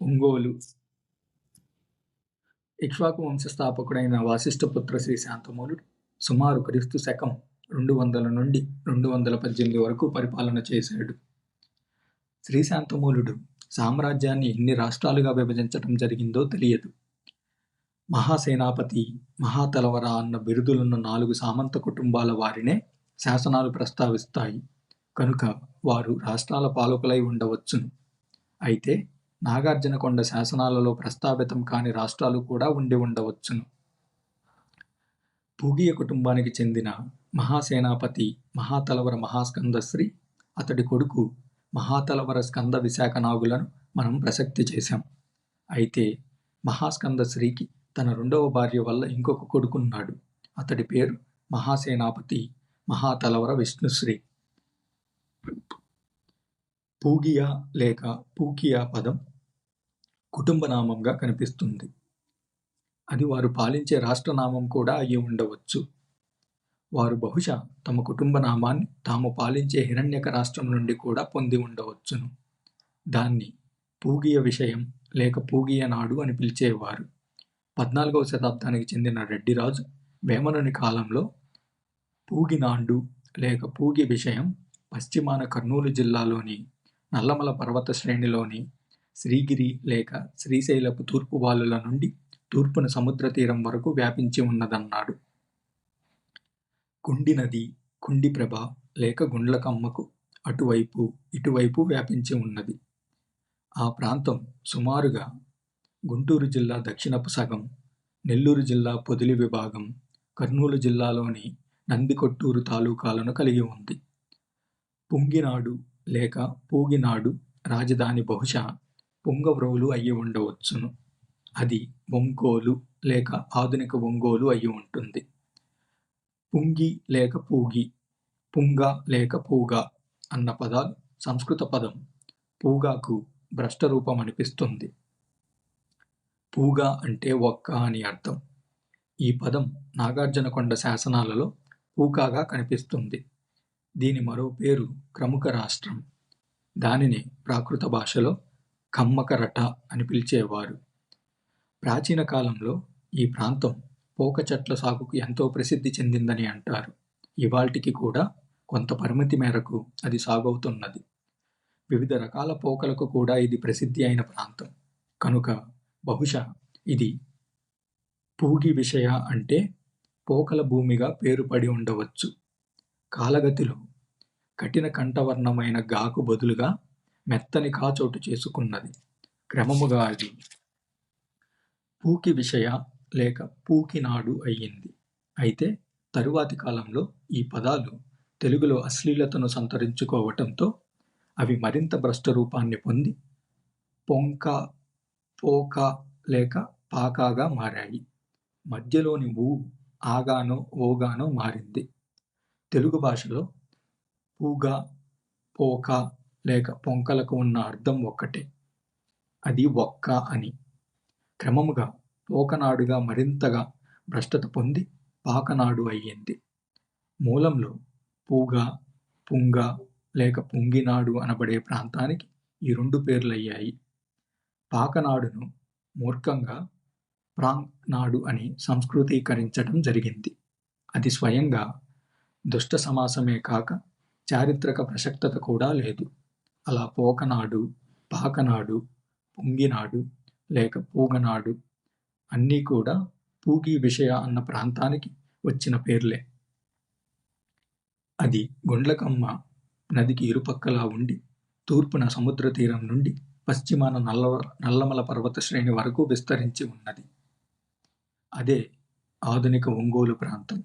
ఒంగోలు. ఇక్ష్వాకు వంశస్థాపకుడైన వాసిష్ఠపుత్ర శ్రీ శాంతమూలుడు సుమారు క్రీస్తు శకం రెండు వందల నుండి రెండు వందల పద్దెనిమిది వరకు పరిపాలన చేశాడు. శ్రీ శాంతమూలుడు సామ్రాజ్యాన్ని ఎన్ని రాష్ట్రాలుగా విభజించటం జరిగిందో తెలియదు. మహాసేనాపతి మహాతలవర అన్న బిరుదులున్న నాలుగు సామంత కుటుంబాల వారినే శాసనాలు ప్రస్తావిస్తాయి. కనుక వారు రాష్ట్రాల పాలకులై ఉండవచ్చును. అయితే నాగార్జునకొండ శాసనాలలో ప్రస్తావితం కాని రాష్ట్రాలు కూడా ఉండి ఉండవచ్చును. పూగియ కుటుంబానికి చెందిన మహాసేనాపతి మహాతలవర మహాస్కందశ్రీ అతడి కొడుకు మహాతలవర స్కంద విశాఖ నాగులను మనం ప్రసక్తి చేశాం. అయితే మహాస్కందశ్రీకి తన రెండవ భార్య వల్ల ఇంకొక కొడుకున్నాడు. అతడి పేరు మహాసేనాపతి మహాతలవర విష్ణుశ్రీ. పూగియా లేక పూకియా పదం కుటుంబ నామంగా కనిపిస్తుంది. అది వారు పాలించే రాష్ట్రనామం కూడా అయి ఉండవచ్చు. వారు బహుశా తమ కుటుంబ నామాన్ని తాము పాలించే హిరణ్యక రాష్ట్రం నుండి కూడా పొంది ఉండవచ్చును. దాన్ని పూగియ విషయం లేక పూగియ నాడు అని పిలిచేవారు. పద్నాలుగవ శతాబ్దానికి చెందిన రెడ్డిరాజు వేమనుని కాలంలో పూగినాండు లేక పూగి విషయం పశ్చిమాన కర్నూలు జిల్లాలోని నల్లమల పర్వత శ్రేణిలోని శ్రీగిరి లేక శ్రీశైలపు తూర్పు వాలుల నుండి తూర్పున సముద్ర తీరం వరకు వ్యాపించి ఉన్నదన్నాడు. కుండి నది కుండిప్రభ లేక గుండ్లకమ్మకు అటువైపు ఇటువైపు వ్యాపించి ఉన్నది. ఆ ప్రాంతం సుమారుగా గుంటూరు జిల్లా దక్షిణపు సగం నెల్లూరు జిల్లా పొదిలి విభాగం కర్నూలు జిల్లాలోని నందికొట్టూరు తాలూకాలను కలిగి ఉంది. పుంగినాడు లేక పూగినాడు రాజధాని బహుశా పుంగవ్రోలు అయి ఉండవచ్చును. అది ఒంగోలు లేక ఆధునిక ఒంగోలు అయి ఉంటుంది. పుంగి లేక పూగి పుంగ లేక పూగా అన్న పదాలు సంస్కృత పదం పూగాకు భ్రష్ట రూపం అనిపిస్తుంది. పూగా అంటే ఒక్క అని అర్థం. ఈ పదం నాగార్జునకొండ శాసనాలలో పూకాగా కనిపిస్తుంది. దీని మరో పేరు క్రముక రాష్ట్రం. దానిని ప్రాకృత భాషలో కమ్మకరట అని పిలిచేవారు. ప్రాచీన కాలంలో ఈ ప్రాంతం పోక చెట్ల సాగుకు ఎంతో ప్రసిద్ధి చెందిందని అంటారు. ఇవాల్టికి కూడా కొంత పరిమితి మేరకు అది సాగవుతున్నది. వివిధ రకాల పోకలకు కూడా ఇది ప్రసిద్ధి అయిన ప్రాంతం. కనుక బహుశా ఇది పూగి విషయ అంటే పోకల భూమిగా పేరుపడి ఉండవచ్చు. కాలగతిలో కఠిన కంఠవర్ణమైన గాకు బదులుగా మెత్తని కాచోటు చేసుకున్నది. క్రమముగా అది పూకి విషయ లేక పూకినాడు అయ్యింది. అయితే తరువాతి కాలంలో ఈ పదాలు తెలుగులో అశ్లీలతను సంతరించుకోవటంతో అవి మరింత భ్రష్ట రూపాన్ని పొంది పొంక పోక లేక పాకాగా మారాయి. మధ్యలోని ఊ ఆగానో ఓగానో మారింది. తెలుగు భాషలో పూగా పోక లేక పొంకలకు ఉన్న అర్థం ఒక్కటే. అది ఒక్క అని. క్రమముగా పోకనాడుగా మరింతగా భ్రష్టత పొంది పాకనాడు అయ్యింది. మూలంలో పూగ పుంగ లేక పుంగినాడు అనబడే ప్రాంతానికి ఈ రెండు పేర్లయ్యాయి. పాకనాడును మూర్ఖంగా ప్రాంగ్ నాడు అని సంస్కృతీకరించడం జరిగింది. అది స్వయంగా దుష్ట సమాసమే కాక చారిత్రక ప్రసక్తత కూడా లేదు. అలా పోకనాడు పాకనాడు పుంగినాడు లేక పూగనాడు అన్నీ కూడా పూగి విషయ అన్న ప్రాంతానికి వచ్చిన పేర్లే. అది గుండ్లకమ్మ నదికి ఇరుపక్కలా ఉండి తూర్పున సముద్ర తీరం నుండి పశ్చిమాన నల్ల నల్లమల పర్వత శ్రేణి వరకు విస్తరించి ఉన్నది. అదే ఆధునిక ఒంగోలు ప్రాంతం.